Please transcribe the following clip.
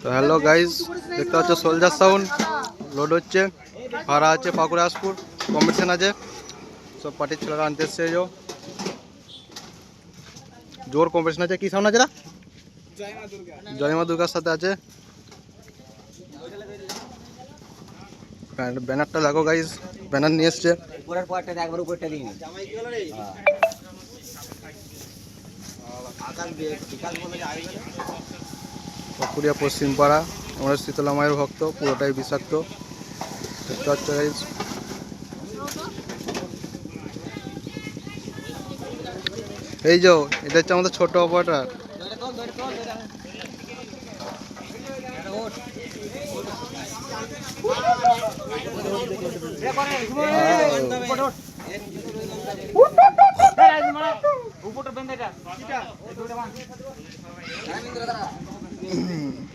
তো hello guys দেখতে পাচ্ছ সোলজার সাউন্ড লোড হচ্ছে ভাড়া আছে পাকুড়া আসপুর কম্পিটিশন আছে। সব পার্টির ছেলেরা আনতে এসছে যো। জোর কম্পিটিশন আছে কি সাউন্ড আছে না জয় মা দুর্গার সাথে আছে। ব্যান- ব্যানারটা দেখো গাইজ ব্যানার নিয়ে এসছে। উপরের পরটা একবার উপরটা দিই পাকুড়িয়া পশ্চিম পাড়া আমরা শীতলা মায়ের ভক্ত পুরোটাই বিষাক্ত। এই যে এটা হচ্ছে আমাদের ছোট অপারেটার। উপরটা বেঁধে। 嗯